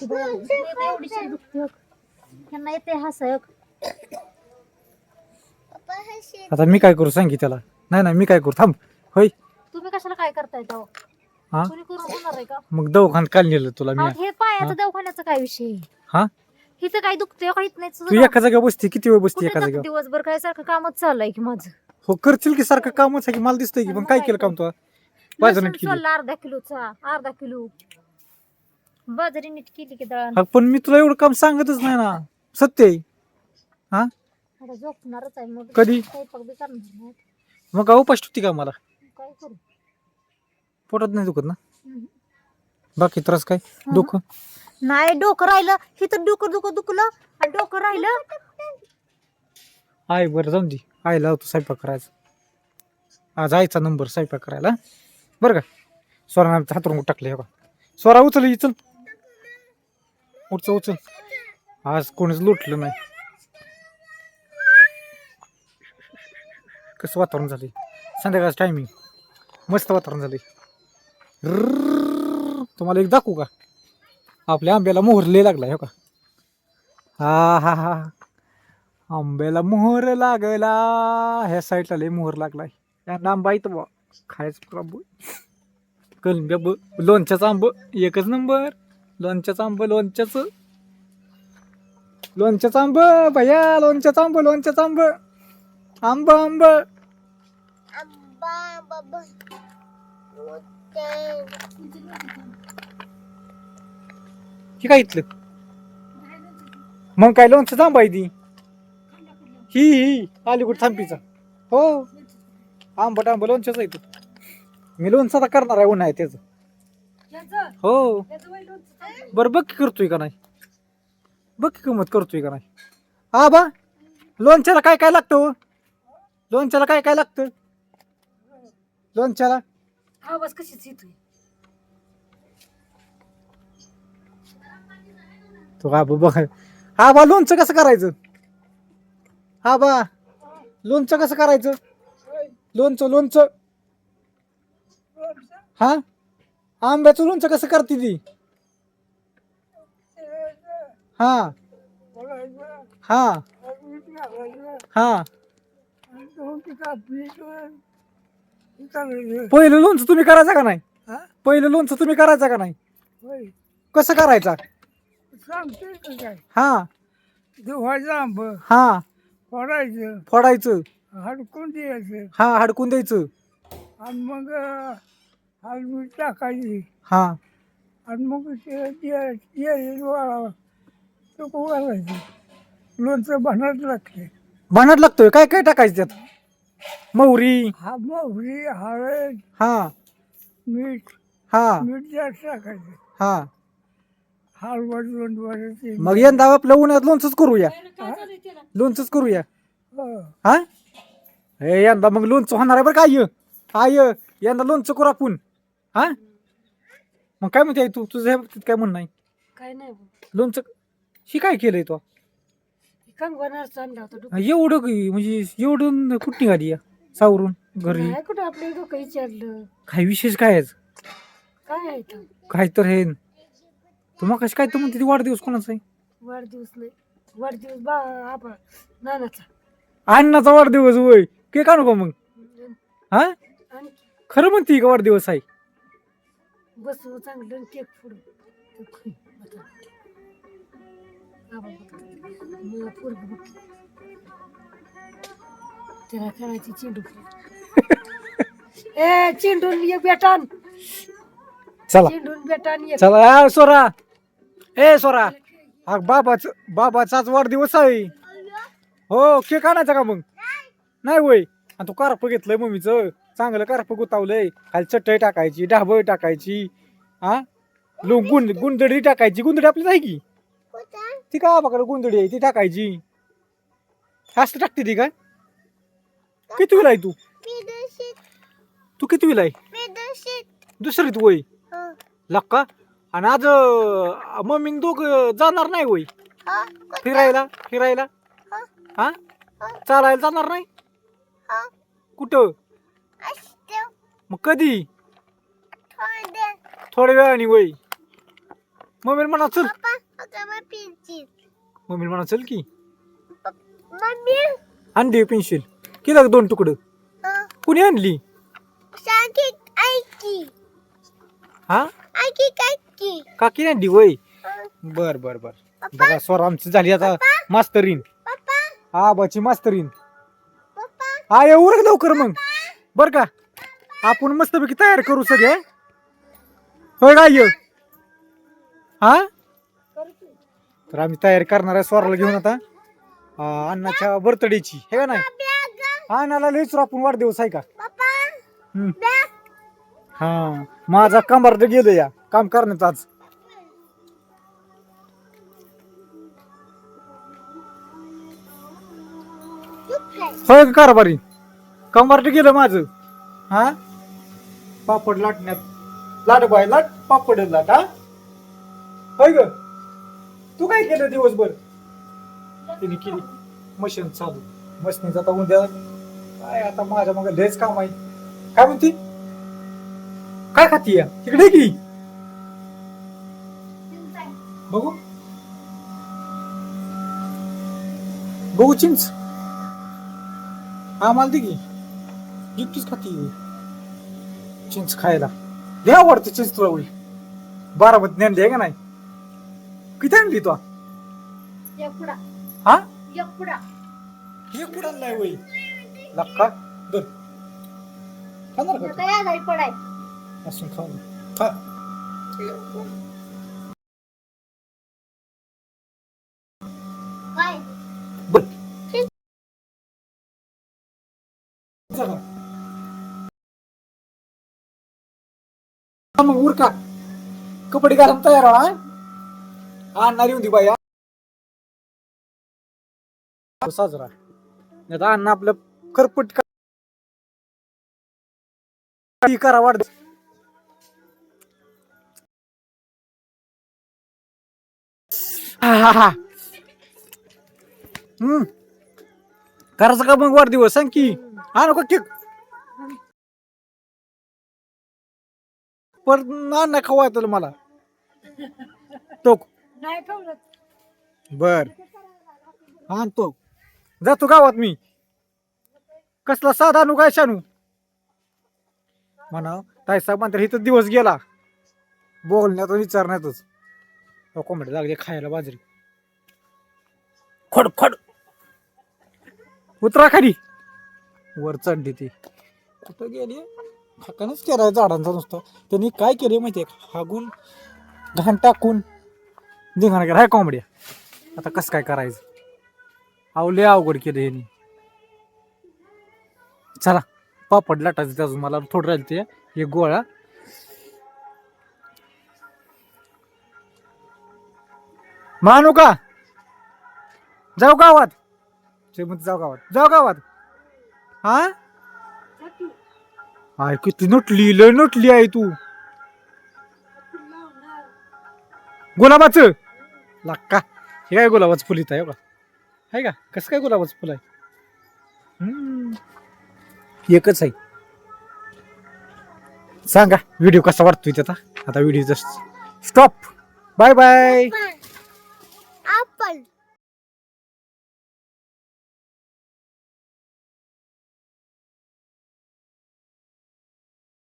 ती. एवढीशी दुखते हो. येते आता मी काय करू? सांगी त्याला. नाही नाही मी काय करू? थांब. होय. तुम्ही कशाला काय करताय तेव्हा हा? कोणी करून होणार आहे का? मग दवाखान्यात काल नेलं तुला मी. हे पायाचं दवाखान्याचा काय विषय आहे? हा? हिथं काय दुखतंय का? हित नाही तू एका जागेवर बसते किती वेळ बसते एका जागेवर? दिवसभर? काय सारखं कामच चाललंय की माझं? हो करशील की सारखं कामच आहे की? मला दिसतंय की पण काय केलं काम तू? बाजार लसूण नीट केली सोलला अर्धा किलोचा अर्धा किलो. बाजरी नीट केली की दळण. हा, पण मी तुला एवढं काम सांगतच नाही ना. सत्य आहे. हा? आता झोपणारच आहे मग. कधी? स्वयंपाक बी करणार नाही. मग काय उपास ठेवती का मला? काय करू? पोटात नाही दुखत ना? हम्म. बाकी त्रास काय? हा. दुख नाही डोकं राहिलं. हिथं डोकं डोकं दुखलं आणि डोकं राहिलं. आहे बरं जाऊन दे. आईला लावतो स्वयंपाक करायचा. आज आईचा नंबर स्वयंपाक करायला. हं? बरं का? स्वरानं आमच्या हातरून टाकले हे बा स्वरा उचल ही, चल. उचल उचल आज कोणीच लुटलं नाही. कसं वातावरण झाले संध्याकाळचं टायमिंग मस्त वातावरण झाले तुम्हाला एक दाखवू का आपल्या आंब्याला मोहर लागला हो का हा हा हा आंब्याला मोहर लागला ह्या साईडला लय मोहर लागलाय त्यांना आंबा येतो बा खायचं प्रभू कलब्या ब लोणच्याचा आंब एकच नंबर लोणच्याचं आंब लोणच्याचं. लोणच्याचं आंब भैया लोणच्याचं आंब लोणच्याचं आंब. आंब आंब. हे काय इथलं? मग काय लोणचं थांब आहे ती? ही ही अलीकडे थांबीचा. हो. आंबट आंब लोणच्याच आहे तो. मी लोणचं आता करणार आहे उन्हा आहे त्याचं. हो. बरं बघ की करतोय का नाही. बघ की किंमत करतोय का नाही. हा बा लोणच्याला काय काय लागतं हो? लोणच्याला काय काय लागतं? लोणच्याला? आवाज कशीच येतोय? तो हा बा बघ. हा बा लोणचं कसं करायचं? हा बा लोणचं कसं करायचं? लोणचं लोणचं. हा? आंब्याचं लोणचं कसं करते ती? हा. हा. हा. पहिलं लोणचं तुम्ही करायचं का नाही? पहिलं लोणचं तुम्ही करायचं का नाही? कसं करायचं? हा. धुवायचं आंब हा. फोडायचं फोडायचं. हडकून द्यायचं. हा हडकून द्यायचं. आणि मग हलमी टाकायची. हा. आणि मग ते घालायचं लोणचं बनायला लागते. भांडत लागतोय. काय काय टाकायचं त्यात? मोहरी हा मोहरी हळद हा. मीठ. हा. मीठ जास्त टाकायचं. हा. हलवट लोणचं मग यंदा आपल्या उन्हात लोणचंच करूया. लोणचंच करूया. हो. हा? हे यंदा मग लोणचं होणार आहे बरं का आय? आय यंदा लोणचं करू आपण. हा? मग काय म्हणते आई तू? तुझं ह्या बाबतीत काय म्हणणं आहे? काय नाही लोणचं ही काय केलंय तू? आणला होता एवढं की म्हणजे एवढं कुठली गाडी या? सावरून घरी? कुठं आपल्या डोकं विचारलं. काय विशेष काय आहे काय आहे इथं? काय तर हे. तू मग कशी काय तर म्हणते ती वाढदिवस कोणाचा आहे? वाढदिवस नाही. वाढदिवस बा आपण नानाचा. अण्णाचा वाढदिवस होय. केक आणू का मग? हा? आणि खरं म्हणते का वाढदिवस आहे? बसू चांगलं केक फोडू. आबा. मला पोरगं बघ. त्याला खेळायची चेंडू ए चेंडून एक बेटान. चला. चेंडून बेटान एक. चला. आ, सोरा. ए सोरा. हा बाबाच बाबाचाच वाढदिवस आहे. हो केक आणायचा का मग? नाही वय आणि तू कारप घेतलंय मम्मीचं. चांगलं कारप गुतावलंय. खाली चटई टाकायची ढाबळ टाकायची हा लो गुंड गुंदडी टाकायची. गुंदडी आपली नाही की? ती का बाबाकडे गुंदडी आहे? ती टाकायची. जास्त टाकते ती काय किती विला आहे तू? तू किती विला आहे? दुसरी तू वय लक्का आणि आज मम्मी दोघ जाणार नाही वय फिरायला फिरायला? हा. चालायला जाणार नाही? कुठं? मग कधी? थोड्या वेळाने वय. मम्मी म्हणा चल. मम्मी म्हणा चल की. आणली पेन्सिल. केलं दोन तुकडं? कुणी आणली? हा? काकी. आणली वय. बर बर बर. बघा स्वर आमची झाली आता मास्तरीन. पप्पा. आबाची मास्तरीन. हा येऊ लवकर मग. बर का? आपण मस्तपैकी तयार करू सगळे. होय का ये हा? तर आम्ही तयारी करणार आहे स्वराला घेऊन आता. अण्णाच्या बर्थडेची हे का नाही? अण्णाला लयच आपण वाढदिवस आहे का? हा माझा कंबार गेलो या काम करण्यात आज. होय कारभारी? कंबार्ट गेलं माझं. हा? पापड लाटण्यात. लाट बाय लाट पापड लाट हा? होय ग? तू काय केलं दिवसभर? तिने केली. मशीन चालू. मशीन जाता उद्या. काय आता माझ्या मग लयच काम आहे. काय म्हणती? काय खाती या? तिकडे की. बघू. बघू चिंच. आम्हाला दे की. एकटीच खाती. चिंच खायला. लय आवडते चिंच तुला होई बारामती ज्ञान आहे का नाही? किती आणली तू? हा? हे कुठं नाही होई लक्का. दर खाणार का तू? असून खाऊ खा. मग उरका. कपडे घालून तयार व्हा हा. आणणारी होती बाई हा. साजरा. नाही तर अण्णा आपलं करपट का काही करा वाढ. हम्म करायचं का मग वाढदिवस सांग की. हा नको केक पण ना खवा येतो मला. तो नाही बर. आणतो जातो गावात मी. कसला साधा आणू काय शानू? म्हणा ताई साहेब मात्र इथं दिवस गेला. बोलण्यात आणि विचारण्यातच. हो कोंबडे लागले खायला बाजरी. खड खड. उतरा खाली. वर चढली ती. कुठं गेली? हाकानेच केलाय झाडांचा नुसतं. त्यांनी काय केलं माहिती आहे हागून घाण टाकून निघाणं केला हाय कोंबड्या. आता कसं काय करायचं? आवले अवघड केलं यांनी. चला पापड लाटायचं ते अजून मला थोडं राहिलं ते. एक गोळा. मानू का? जाऊ गावात. श्रीमंत जाऊ गावात. जाऊ गावात. हा? आय किती नटली लय नटली आहे तू. गुलाबाच? लाक्का. हे काय गुलाबाचं फुल इथं आहे का आहे का? कसं काय गुलाबाचं फुल आहे? एकच आहे. सांगा व्हिडिओ कसा वाटतोय त्याचा? आता video just stop. Bye bye.